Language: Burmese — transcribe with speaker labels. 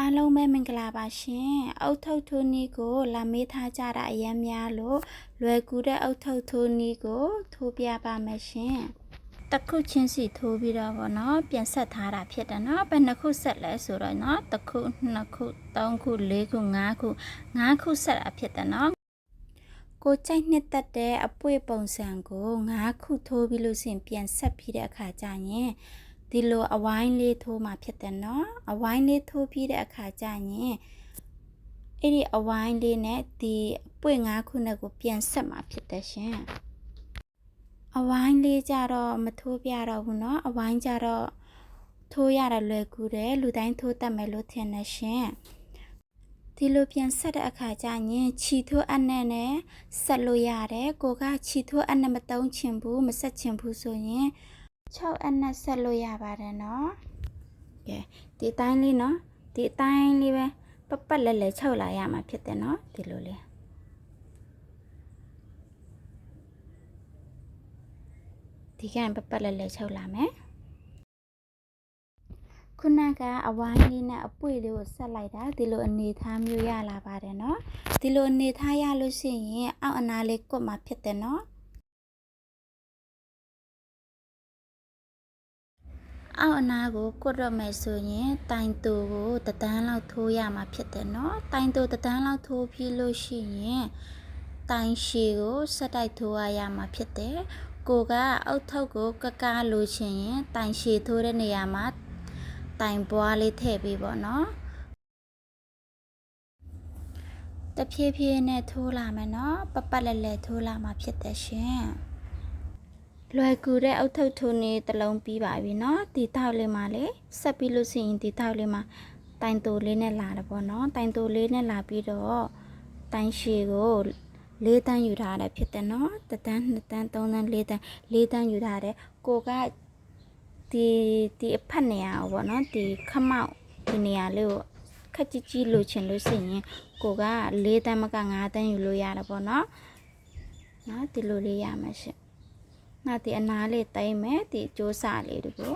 Speaker 1: အားလုံးပဲမင်္ဂလာပါရှင်အုတ်ထုတ်ထိုးနီးကိုလာမေးထားကြတာအရင်များလို့လွယ်ကူတဲ့အုတ်ထုတ်ထိုးနီးကိုထိုးပြပါမယ်ရှင်တစ်ခုချင်းစီထိုးပြီးတော့ဗောနော်ပြန်ဆက်ထားတာဖြစ်တယ်နော်ဘယ်နှခုဆက်လဲဆိုတော့နော်တစ်ခုနှစ်ခုသုံးခုလေးခုငါးခုငါးခုဆက်တာဖြစ်တယ်နော်ကိုကြိုက်နှစ်သက်တဲ့အပွေပုံစံကိုငါးခုထိုးပြီးလို့ရှရင်ပြန်ဆက်ပြီးတဲ့အခါကျရင် ဒီလိုအဝိုင်းလေးထိုးမှဖြစ်တယ်နော်အဝိုင်းလေးထိုးပြီးတဲ့အခါကျရင်အဲ့ဒီအဝိုင်းလေးနဲ့ဒီအပွင့်ငါးခုနဲ့ကိုပြန်ဆက်မှဖြစ်တယ်ရှင်အဝိုင်းလေးကြတော့မထိုးပြတော့ဘူးเนาะအဝိုင်းကြတော့ထိုးရတာလွယ်ကူတယ်လူတိုင်းထိုးတတ်မယ်လို့ထင်တယ်ရှင်ဒီလိုပြန်ဆက်တဲ့အခါကျရင်ခြီထိုးအနဲ့နဲ့ဆက်လို့ရတယ်ကိုကခြီထိုးအနဲ့မတုံးချင်ဘူးမဆက်ချင်ဘူးဆိုရင် 6အနက်ဆက်လို့ရပါတယ်နော်ကဲဒီအတိုင်းလေးနော်ဒီအတိုင်းလေးပဲပက်ပတ်လဲလဲချုပ်လာရမှာဖြစ်တယ်နော်ဒီလိုလေးဒီကံပက်ပတ်လဲလဲချုပ်လာမယ်ခုနကအဝိုင်းလေးနဲ့အပွေလေးကိုဆက်လိုက်တာဒီလိုအနေထားမျိုးရလာပါတယ်နော်ဒီလိုအနေထားရလို့ရှိရင်အောက်အနားလေးကွတ်မှာဖြစ်တယ်နော် အောက်အနားကိုကွတ်တော့မယ်ဆိုရင်တိုင်တူကိုတဒန်းလောက်ထိုးရမှာဖြစ်တယ်နော်တိုင်တူတဒန်းလောက်ထိုးပြီးလို့ရှိရင်တိုင်ရှည်ကိုဆက်တိုက်ထိုးရရမှာဖြစ်တယ်ကိုကအုတ်ထုပ်ကိုကကားလို့ချင်ရင်တိုင်ရှည်ထိုးတဲ့နေရာမှာတိုင်ပွားလေးထည့်ပြီးပေါ့နော်တဖြည်းဖြည်းနဲ့ထိုးလာမယ်နော်ပပလက်လက်ထိုးလာမှာဖြစ်တယ်ရှင် လွယ်ကူတဲ့အုတ်ထုပ်ထိုးနေတစ်လုံးပြီးပါပြီเนาะဒီထောက်လေးမှာလေဆက်ပြီးလို့ရှိရင်ဒီထောက်လေးမှာတိုင်တိုလေးနဲ့လာတယ်ပေါ့เนาะတိုင်တိုလေးနဲ့လာပြီးတော့တိုင်ရှည်ကိုလေးတန်းယူထားတယ်ဖြစ်တယ်เนาะတတန်းနှစ်တန်းသုံးတန်းလေးတန်းလေးတန်းယူထားတယ်ကိုကဒီဒီအဖက်နေရာပေါ့เนาะဒီခမောက်ဒီနေရာလေးကိုခက်ကြီးကြီးလိုချင်လို့ရှိရင်ကိုကလေးတန်းမက9တန်းယူလို့ရတယ်ပေါ့เนาะเนาะဒီလိုလေးရမှာရှင့် နောက်ဒီအနားလေးတိုင်းမယ်ဒီစ조사လေးတကူ